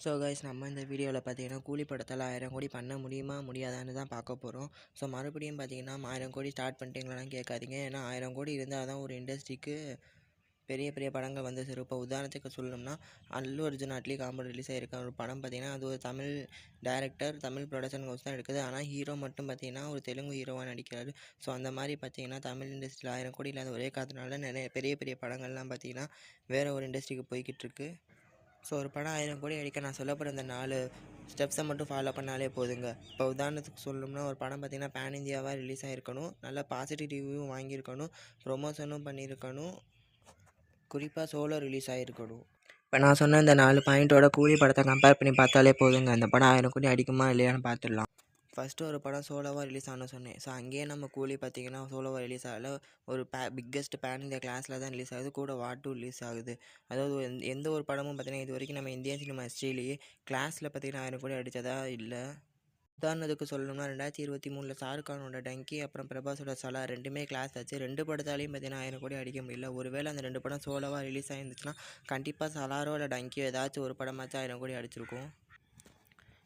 So guys நம்ம இந்த வீடியோவில் பார்த்தீங்கன்னா கூலி படத்தால் ஆயிரம் கோடி பண்ண முடியுமா முடியாதான்னு தான் பார்க்க போகிறோம் ஸோ மறுபடியும் பார்த்தீங்கன்னா ஆயிரம் கோடி ஸ்டார்ட் பண்ணிட்டீங்களான்னு கேட்காதீங்க. ஏன்னா ஆயிரம் கோடி இருந்தால் தான் ஒரு இண்டஸ்ட்ரிக்கு பெரிய பெரிய படங்கள் வந்து சரி இப்போ உதாரணத்துக்கு சொல்லணும்னா அல்லு அர்ஜுன் அட்லி காம்போ ரிலீஸ் ஆகிருக்க ஒரு படம் பார்த்தீங்கன்னா அது ஒரு Tamil director Tamil production house தான் எடுக்குது. ஆனால் ஹீரோ மட்டும் பார்த்தீங்கன்னா ஒரு தெலுங்கு ஹீரோவாக நடிக்கிறாரு. ஸோ அந்த மாதிரி பார்த்தீங்கன்னா தமிழ் இண்டஸ்ட்ரியில் ஆயிரம் கோடி இல்லாத ஒரே காரணத்தினால நிறைய பெரிய பெரிய படங்கள்லாம் பார்த்தீங்கன்னா வேறு ஒரு இண்டஸ்ட்ரிக்கு போய்கிட்டு இருக்குது ஸோ ஒரு படம் ஆயிரம் கோடி அடிக்க நான் சொல்ல போகிற இந்த நாலு ஸ்டெப்ஸை மட்டும் ஃபாலோ பண்ணாலே போதுங்க. இப்போ உதாரணத்துக்கு சொல்லணும்னா ஒரு படம் பார்த்திங்கன்னா பேன் இந்தியாவாக ரிலீஸ் ஆகிருக்கணும் நல்ல பாசிட்டிவ் ரிவ்யூவும் வாங்கியிருக்கணும். ப்ரொமோஷனும் பண்ணியிருக்கணும். குறிப்பாக சோலோ ரிலீஸ் ஆகிருக்கணும் இப்போ நான் சொன்ன இந்த நாலு பாயிண்ட்டோட கூலி படத்தை கம்பேர் பண்ணி பார்த்தாலே போதுங்க. அந்த படம் ஆயிரம் கோடி அடிக்குமா இல்லையான்னு பார்த்துடலாம். ஃபஸ்ட்டு ஒரு படம் சோலோவாக ரிலீஸ் ஆன சொன்னேன். ஸோ அங்கேயே நம்ம கூலி பார்த்தீங்கன்னா சோலோவாக ரிலீஸ் ஆகல. ஒரு பே பிக்கெஸ்ட் பேன் இந்த கிளாஸில் தான் ரிலீஸ் ஆகுது. கூட வாட்டு ரிலீஸ் ஆகுது. அதாவது எந்த எந்த ஒரு படமும் பார்த்தீங்கன்னா இது வரைக்கும் நம்ம இந்தியன் சினிமா ஹிஸ்ட்ரியிலேயே கிளாஸில் பார்த்தீங்கன்னா ஆயிரம் கோடி அடித்ததா இல்லை. உதாரணத்துக்கு சொல்லணும்னா ரெண்டாயிரத்தி இருபத்தி மூணில் ஷாருக்கானோட டங்கி அப்புறம் பிரபாஸோட சலா ரெண்டுமே கிளாஸ் ஆச்சு. ரெண்டு படத்தாலையும் பார்த்தீங்கன்னா ஆயிரம் கோடி அடிக்க முடியல. ஒருவேளை அந்த ரெண்டு படம் சோலோவாக ரிலீஸ் ஆகிருந்துச்சுன்னா கண்டிப்பாக சலாரோ இல்லை டங்கியோ ஏதாச்சும் ஒரு படமாச்சும் ஆயிரம் கோடி அடிச்சிருக்கும்.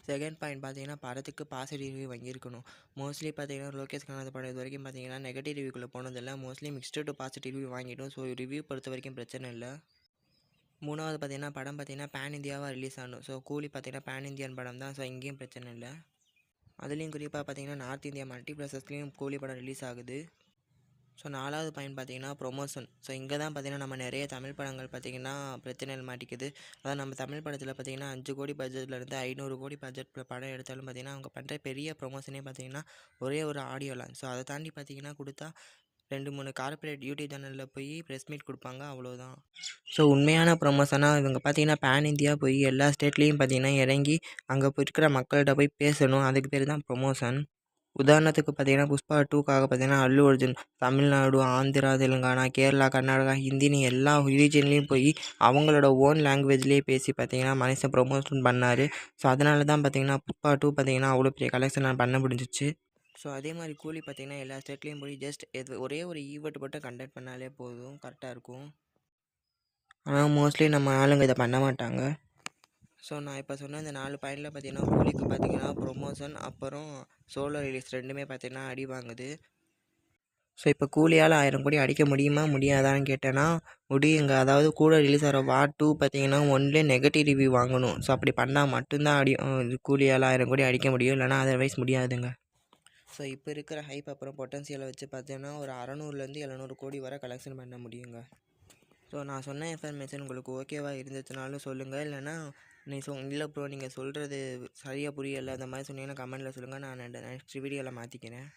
செகண்ட் பாயிண்ட் பார்த்தீங்கன்னா படத்துக்கு பாசிட்டிவ் ரிவ்யூ வாங்கியிருக்கணும். மோஸ்ட்லி பார்த்தீங்கன்னா லோகேஷ் கனகராஜ் படம் இது வரைக்கும் பார்த்தீங்கன்னா நெகட்டிவ் ரிவ்யூக்குள்ளே போனதில்லை. Mostly mixed to positive review வாங்கிட்டோம். ஸோ ரிவ்யூ பொறுத்த வரைக்கும் பிரச்சனை இல்லை. மூணாவது பார்த்தீங்கன்னா படம் பார்த்தீங்கன்னா பேன் இந்தியாவாக ரிலீஸ் ஆகணும் ஸோ கூலி பார்த்தீங்கன்னா பேன் இந்தியன் படம் தான். ஸோ இங்கேயும் பிரச்சனை இல்லை. அதுலேயும் குறிப்பாக பார்த்தீங்கன்னா நார்த் இந்தியா மல்டி ப்ளஸஸ்லேயும் கூலி படம் ரிலீஸ் ஆகுது. ஸோ நாலாவது பாயிண்ட் பார்த்தீங்கன்னா ப்ரொமோஷன் ஸோ இங்கே தான் பார்த்தீங்கன்னா நம்ம நிறைய தமிழ் படங்கள் பார்த்தீங்கன்னா பிரச்சனைகள் மாட்டிக்குது. அதாவது நம்ம தமிழ் படத்தில் பார்த்திங்கன்னா அஞ்சு கோடி பட்ஜெட்லேருந்து ஐநூறு கோடி பட்ஜெட்டில் படம் எடுத்தாலும் பார்த்தீங்கன்னா அவங்க பண்ணுற பெரிய ப்ரொமோஷனே பார்த்தீங்கன்னா ஒரே ஒரு ஆடியோ லான்ச் ஸோ அதை தாண்டி பார்த்தீங்கன்னா கொடுத்தா ரெண்டு மூணு கார்ப்பரேட் யூடியூப் சேனலில் போய் ப்ரெஸ் மீட் கொடுப்பாங்க அவ்வளோதான் ஸோ உண்மையான ப்ரொமோஷனாக இவங்க பார்த்தீங்கன்னா பேன் இந்தியா போய் எல்லா ஸ்டேட்லேயும் பார்த்தீங்கன்னா இறங்கி அங்கே இருக்கிற மக்கள்கிட்ட போய் பேசணும். அதுக்கு பேர் தான் ப்ரொமோஷன் உதாரணத்துக்கு பார்த்தீங்கன்னா புஷ்பா டூக்காக பார்த்தீங்கன்னா அல்லு அர்ஜுன் தமிழ்நாடு ஆந்திரா தெலுங்கானா கேரளா கர்நாடகா ஹிந்தின்னு எல்லா ரீஜன்லேயும் போய் அவங்களோட ஓன் லாங்குவேஜ்லேயே பேசி பார்த்தீங்கன்னா மனுஷன் ப்ரொமோஷன் பண்ணார். ஸோ அதனால தான் பார்த்தீங்கன்னா புஷ்பா டூ பார்த்தீங்கன்னா அவ்வளோ பெரிய கலெக்ஷன் நான் பண்ண முடிஞ்சிச்சு. ஸோ அதே மாதிரி கூலி பார்த்தீங்கன்னா எல்லா ஸ்டேட்லேயும் போய் ஜஸ்ட் எது ஒரே ஒரு ஈவெண்ட் மட்டும் கண்டக்ட் பண்ணாலே போதும் கரெக்டாக இருக்கும். ஆனால் மோஸ்ட்லி நம்ம ஆளுங்க இதை பண்ண மாட்டாங்க. ஸோ நான் இப்போ சொன்ன இந்த நாலு பாயிண்டில் பார்த்தீங்கன்னா கூலிக்கு பார்த்தீங்கன்னா ப்ரொமோஷன் அப்புறம் சோலோ ரிலீஸ் ரெண்டுமே பார்த்தீங்கன்னா அடி வாங்குது. ஸோ இப்போ கூலியால் ஆயிரம் கோடி அடிக்க முடியுமா முடியாதான்னு கேட்டேன்னா முடியுங்க. அதாவது கூட ரிலீஸ் ஆகிற வா டூ பார்த்தீங்கன்னா ஒன்லே நெகட்டிவ் ரிவ்யூ வாங்கணும். ஸோ அப்படி பண்ணால் மட்டும்தான் அடி கூலியால் ஆயிரம் கோடி அடிக்க முடியும். இல்லைனா அதர்வைஸ் முடியாதுங்க. ஸோ இப்போ இருக்கிற ஹைப் அப்புறம் பொட்டன்சியலை வச்சு பார்த்தீங்கன்னா ஒரு அறநூறுலேருந்து எழுநூறு கோடி வரை கலெக்ஷன் பண்ண முடியுங்க. ஸோ நான் சொன்ன இன்ஃபர்மேஷன் உங்களுக்கு ஓகேவாக இருந்துச்சுனாலும் சொல்லுங்கள் இல்லைனா நீ சொ இல்லை ப்ரோ நீங்கள் சொல்கிறது சரியாக புரியலை. அந்த மாதிரி சொன்னீங்கன்னா கமெண்ட்டில் சொல்லுங்கள் நான் நெக்ஸ்ட் வீடியோவில் மாற்றிக்கிறேன்